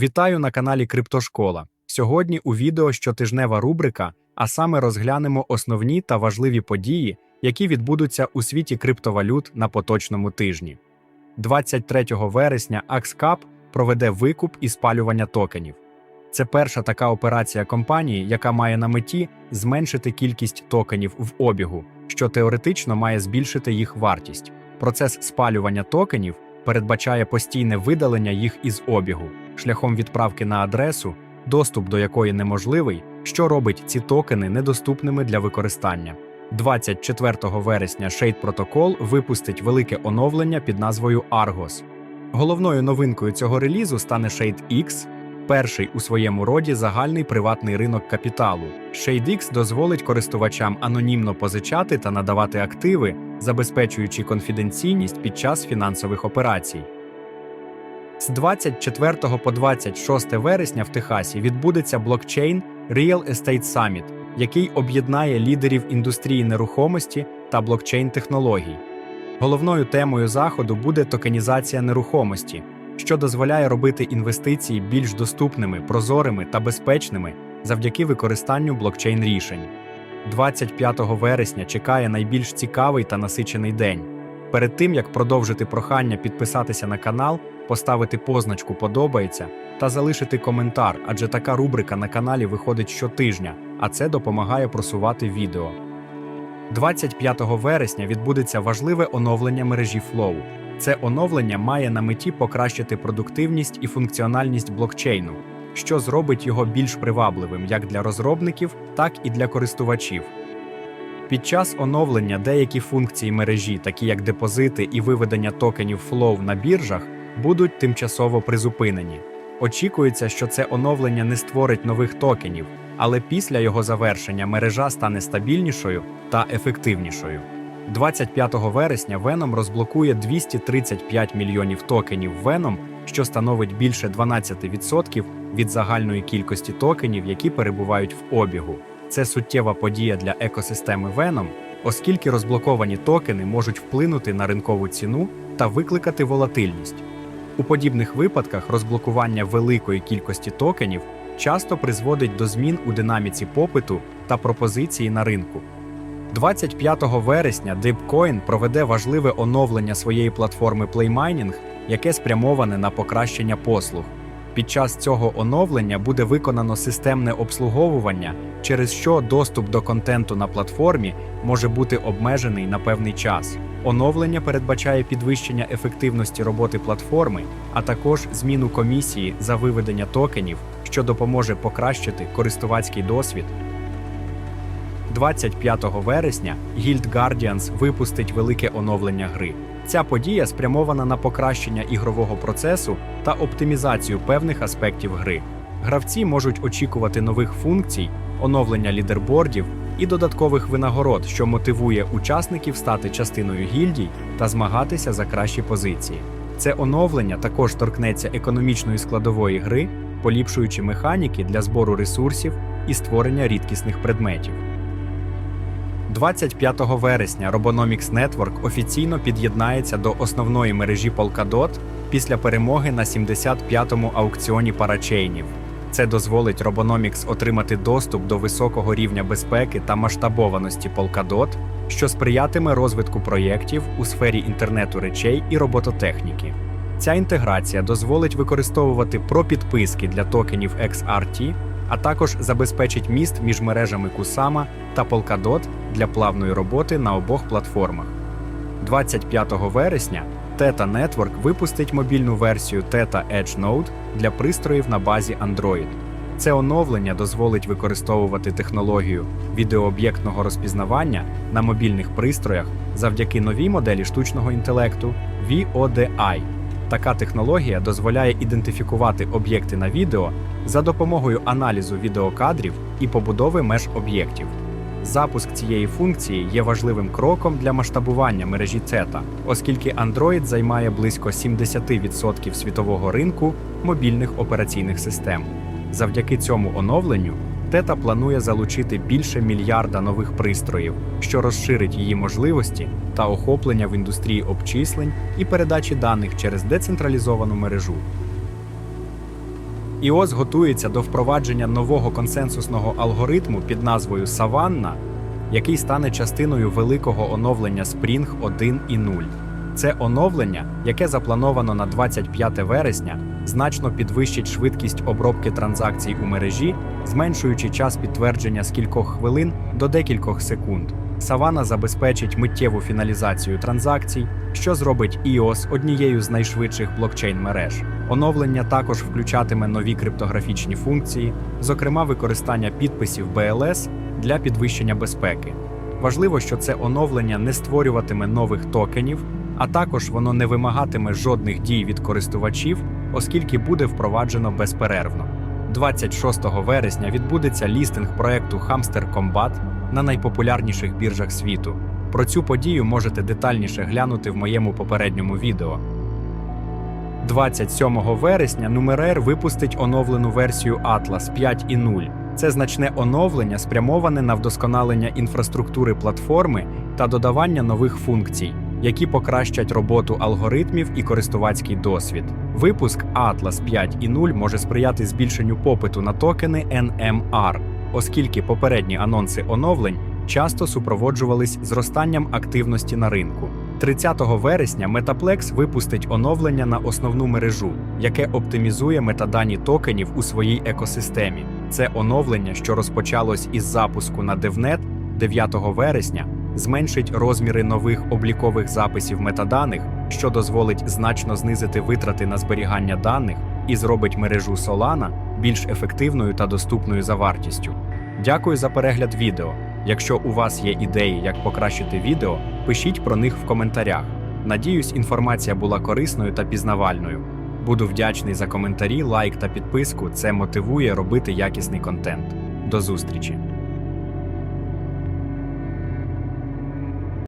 Вітаю на каналі Криптошкола. Сьогодні у відео щотижнева рубрика, а саме розглянемо основні та важливі події, які відбудуться у світі криптовалют на поточному тижні. 23 вересня AXCAP проведе викуп і спалювання токенів. Це перша така операція компанії, яка має на меті зменшити кількість токенів в обігу, що теоретично має збільшити їх вартість. Процес спалювання токенів передбачає постійне видалення їх із обігу шляхом відправки на адресу, доступ до якої неможливий, що робить ці токени недоступними для використання. 24 вересня Shade Protocol випустить велике оновлення під назвою Argos. Головною новинкою цього релізу стане Shade X, перший у своєму роді загальний приватний ринок капіталу. ShadeX дозволить користувачам анонімно позичати та надавати активи, забезпечуючи конфіденційність під час фінансових операцій. З 24 по 26 вересня в Техасі відбудеться блокчейн Real Estate Summit, який об'єднає лідерів індустрії нерухомості та блокчейн-технологій. Головною темою заходу буде токенізація нерухомості, що дозволяє робити інвестиції більш доступними, прозорими та безпечними завдяки використанню блокчейн рішень. 25 вересня чекає найбільш цікавий та насичений день. Перед тим як продовжити прохання підписатися на канал, поставити позначку Подобається та залишити коментар, адже така рубрика на каналі виходить щотижня, а це допомагає просувати відео. 25 вересня відбудеться важливе оновлення мережі Flow. Це оновлення має на меті покращити продуктивність і функціональність блокчейну, що зробить його більш привабливим як для розробників, так і для користувачів. Під час оновлення деякі функції мережі, такі як депозити і виведення токенів Flow на біржах, будуть тимчасово призупинені. Очікується, що це оновлення не створить нових токенів, але після його завершення мережа стане стабільнішою та ефективнішою. 25 вересня Venom розблокує 235 мільйонів токенів Venom, що становить більше 12% від загальної кількості токенів, які перебувають в обігу. Це суттєва подія для екосистеми Venom, оскільки розблоковані токени можуть вплинути на ринкову ціну та викликати волатильність. У подібних випадках розблокування великої кількості токенів часто призводить до змін у динаміці попиту та пропозиції на ринку. 25 вересня DeepCoin проведе важливе оновлення своєї платформи PlayMining, яке спрямоване на покращення послуг. Під час цього оновлення буде виконано системне обслуговування, через що доступ до контенту на платформі може бути обмежений на певний час. Оновлення передбачає підвищення ефективності роботи платформи, а також зміну комісії за виведення токенів, що допоможе покращити користувацький досвід 25 вересня Guild Guardians випустить велике оновлення гри. Ця подія спрямована на покращення ігрового процесу та оптимізацію певних аспектів гри. Гравці можуть очікувати нових функцій, оновлення лідербордів і додаткових винагород, що мотивує учасників стати частиною гільдій та змагатися за кращі позиції. Це оновлення також торкнеться економічної складової гри, поліпшуючи механіки для збору ресурсів і створення рідкісних предметів. 25 вересня Robonomics Network офіційно під'єднається до основної мережі Polkadot після перемоги на 75-му аукціоні парачейнів. Це дозволить Robonomics отримати доступ до високого рівня безпеки та масштабованості Polkadot, що сприятиме розвитку проєктів у сфері інтернету речей і робототехніки. Ця інтеграція дозволить використовувати пропідписки для токенів XRT, а також забезпечить міст між мережами Kusama та Polkadot для плавної роботи на обох платформах. 25 вересня Theta Network випустить мобільну версію Theta Edge Node для пристроїв на базі Android. Це оновлення дозволить використовувати технологію відеооб'єктного розпізнавання на мобільних пристроях завдяки новій моделі штучного інтелекту VODI. Така технологія дозволяє ідентифікувати об'єкти на відео за допомогою аналізу відеокадрів і побудови меж об'єктів. Запуск цієї функції є важливим кроком для масштабування мережі Theta, оскільки Android займає близько 70% світового ринку мобільних операційних систем. Завдяки цьому оновленню Theta планує залучити більше мільярда нових пристроїв, що розширить її можливості та охоплення в індустрії обчислень і передачі даних через децентралізовану мережу. EOS готується до впровадження нового консенсусного алгоритму під назвою Саванна, який стане частиною великого оновлення Spring 1 і 0. Це оновлення, яке заплановано на 25 вересня, значно підвищить швидкість обробки транзакцій у мережі, зменшуючи час підтвердження з кількох хвилин до декількох секунд. Савана забезпечить миттєву фіналізацію транзакцій, що зробить EOS однією з найшвидших блокчейн-мереж. Оновлення також включатиме нові криптографічні функції, зокрема використання підписів BLS для підвищення безпеки. Важливо, що це оновлення не створюватиме нових токенів, а також воно не вимагатиме жодних дій від користувачів, оскільки буде впроваджено безперервно. 26 вересня відбудеться лістинг проекту Hamster Combat на найпопулярніших біржах світу. Про цю подію можете детальніше глянути в моєму попередньому відео. 27 вересня Numerer випустить оновлену версію Atlas 5.0. Це значне оновлення, спрямоване на вдосконалення інфраструктури платформи та додавання нових функцій, які покращать роботу алгоритмів і користувацький досвід. Випуск Atlas 5.0 може сприяти збільшенню попиту на токени NMR, оскільки попередні анонси оновлень часто супроводжувались зростанням активності на ринку. 30 вересня Metaplex випустить оновлення на основну мережу, яке оптимізує метадані токенів у своїй екосистемі. Це оновлення, що розпочалось із запуску на DevNet 9 вересня, зменшить розміри нових облікових записів метаданих, що дозволить значно знизити витрати на зберігання даних і зробить мережу Solana більш ефективною та доступною за вартістю. Дякую за перегляд відео. Якщо у вас є ідеї, як покращити відео, пишіть про них в коментарях. Надіюсь, інформація була корисною та пізнавальною. Буду вдячний за коментарі, лайк та підписку. Це мотивує робити якісний контент. До зустрічі!